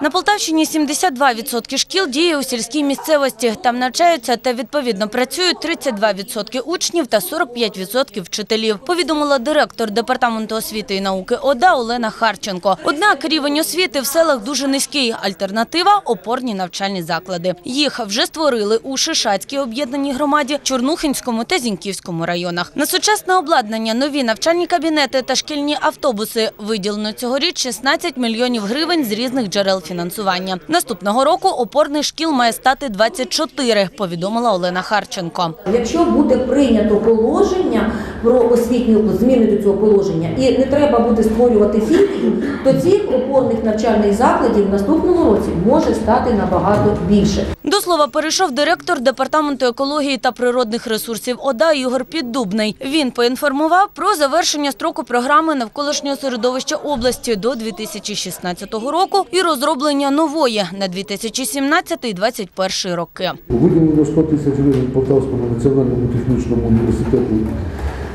На Полтавщині 72% шкіл діє у сільській місцевості. Там навчаються та відповідно працюють 32% учнів та 45% вчителів. Повідомила директор департаменту освіти і науки ОДА Олена Харченко. Однак рівень освіти в селах дуже низький. Альтернатива – опорні навчальні заклади. Їх вже створили у Шишацькій об'єднаній громаді, Чорнухинському та Зіньківському районах. На сучасне обладнання, нові навчальні кабінети та шкільні автобуси виділено цьогоріч 16 мільйонів гривень з різних джерел фінансування. Наступного року опорних шкіл має стати 24, повідомила Олена Харченко. Якщо буде прийнято положення про освітню зміни до цього положення, і не треба буде створювати філію, то цих опорних навчальних закладів в наступному році може стати набагато більше. До слова, перейшов директор департаменту екології та природних ресурсів ОДА Ігор Піддубний. Він поінформував про завершення строку програми навколишнього середовища області до 2016 року і розроблення нової на 2017-2021 роки. Виділено 100 тисяч гривень Полтавському національному технічному університету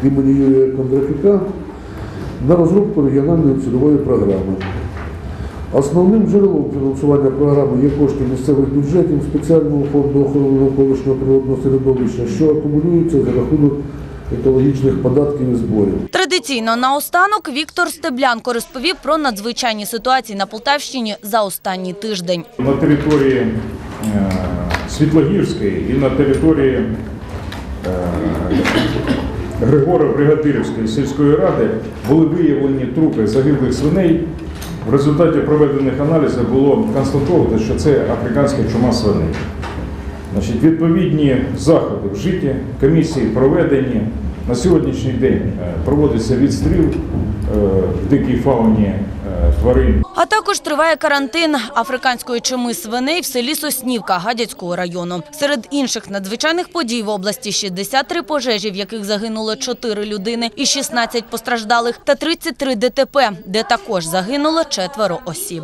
імені Юрія Кондратюка на розробку регіональної цільової програми. Основним джерелом фінансування програми є кошти місцевих бюджетів спеціального фонду охорони навколишнього природного середовища, що акумулюються за рахунок екологічних податків і зборів. Традиційно наостанок Віктор Стеблянко розповів про надзвичайні ситуації на Полтавщині за останній тиждень. На території е, Світлогірської і на території е, Григоро-Бригадирівської сільської ради були виявлені трупи загиблих свиней. В результаті проведених аналізів було констатовано, що це африканська чума свиней. Значить, відповідні заходи вжиті, комісії проведені. На сьогоднішній день е, проводиться відстріл е, в дикій фауні е, тварин також триває карантин африканської чуми свиней в селі Соснівка Гадяцького району. Серед інших надзвичайних подій в області 63 пожежі, в яких загинуло 4 людини і 16 постраждалих, та 33 ДТП, де також загинуло четверо осіб.